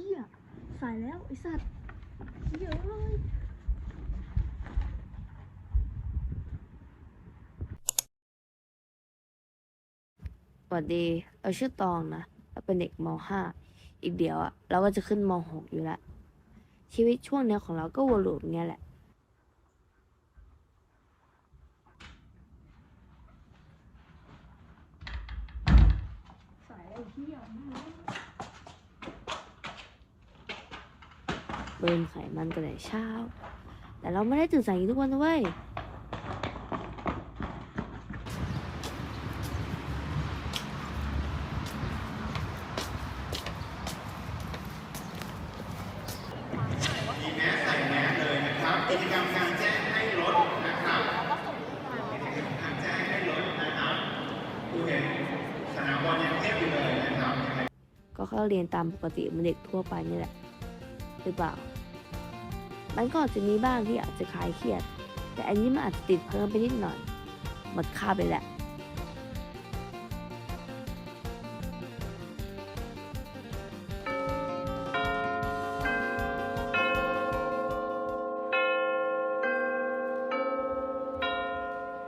ฮียสายแล้ว ไอสัตว์เยอะเลยสวัสดี เราชื่อตองนะเราเป็นเด็กม .5 อีกเดียวอะเราก็จะขึ้นม .6 อยู่แล้วชีวิตช่วงเนี้ยของเราก็วนลูปอย่างเงี้ยแหละ สายแล้วไอ้เฮีย เบิร์นไขมันกันแต่เช้า แต่เราไม่ได้ตื่นสายอย่างนี้ทุกวันนะเว้ยมีแมสใส่แมสเลยนะครับกิจกรรมการแจ้งให้รถนะครับกิจกรรมการแจ้งให้รถนะครับดูเห็นสนามบอลยังเทพอยู่เลยนะครับยังไงก็เข้าเรียนตามปกติเหมือนเด็กทั่วไปนี่แหละ หรือเปล่า มันก็อาจจะมีบ้างที่อาจจะคลายเครียด แต่อันนี้มันอาจจะติดเพิ่มไปนิดหน่อย หมดค่าไปแหละ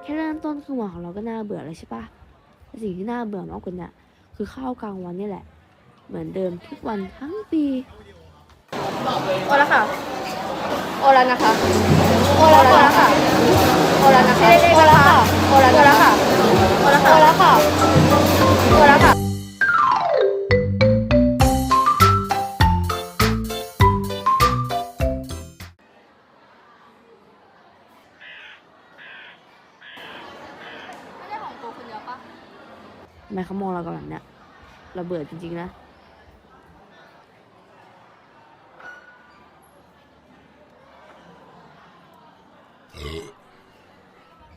แค่เริ่มต้นคือวันของเราก็น่าเบื่อแล้วใช่ปะแต่สิ่งที่น่าเบื่อมากกว่าน่ะคือข้าวกลางวันนี่แหละ เหมือนเดิมทุกวันทั้งปีโอแล้วค่ะ โอแล้วนะคะ โอแล้วค่ะ โอแล้วนะคะ โอแล้วค่ะ โอแล้วค่ะ โอแล้วค่ะ โอแล้วค่ะ โอแล้วค่ะไม่ได้ของกูคนเดียวปะทำไมเขามองเรากันแบบเนี้ยเราเบื่อจริงๆนะ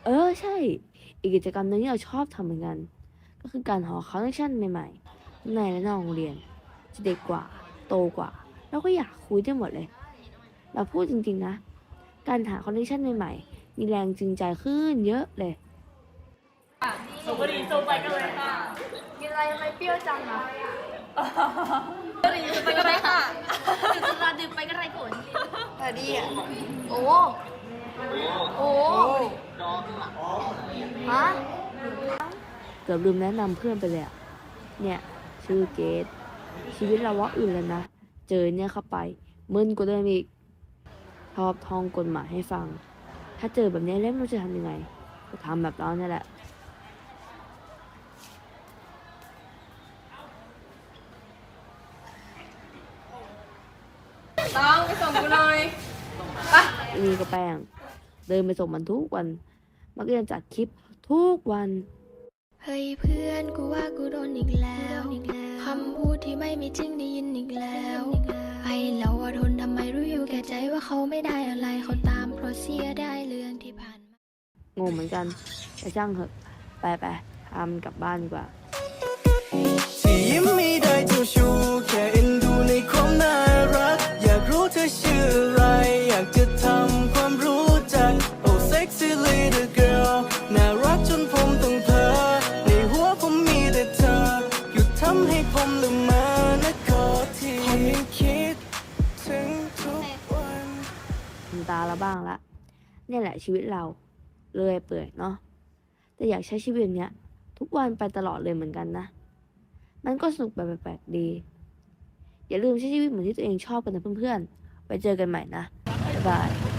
เออใช่ อีกกิจกรรมหนึงที่เราชอบทำเหมือนกัน ก็คือการหอคอนเนคชั่นใหม่ๆทั้งในและนอกโรงเรียนจะเด็กกว่า โตกว่า เราก็อยากคุยได้หมดเลย เราพูดจริงๆนะ การหาคอนเนคชั่นใหม่ๆ มีแรงจูงใจขึ้นเยอะเลยกินอะไรทำไมเปรี้ยวจังอะไปกันเลยค่ะสุดาดื่มไปกันไรผลแต่ดีอะ โอ้ โอ้ฮะเกือบลืมแนะนำเพื่อนไปเลยอะเนี่ย ชื่อเกตชีวิตเราว่าอื่นแล้วนะ เจอเนี่ยเข้าไปมึนกว่าเดิมอีกชอบท่องกฎหมายให้ฟัง ถ้าเจอแบบนี้แล้วเราจะทำยังไง ก็ทำแบบเราเนี่ยแหละ ต้องไปส่งกูหน่อยมีกระแป้ง เดินไปส่งมันทุกวัน มักเรียนจัดคลิปทุกวัน เฮ้ยเพื่อนกูว่ากูโดนอีกแล้วคำพูดที่ไม่มีจริงได้ยินอีกแล้วไอเราว่าทนทำไมรู้อยู่แก่ใจว่าเขาไม่ได้อะไรเขาตามเพราะเสียได้เรื่องที่ผ่านมางงเหมือนกันแต่ช่างเหอะไปไปๆทำกลับบ้านดีกว่า ผมละเมอนะขอทีผมยังคิดถึงทุกวันทำตาละบ้างละเนี่ยแหละชีวิตเราเรื่อยเปื่อยเนาะแต่อยากใช้ชีวิตเนี้ยทุกวันไปตลอดเลยเหมือนกันนะ มันก็สนุกแบบแปลกๆดี อย่าลืมใช้ชีวิตเหมือนที่ตัวเองชอบกันนะเพื่อนๆ ไปเจอกันใหม่นะ บ๊ายบาย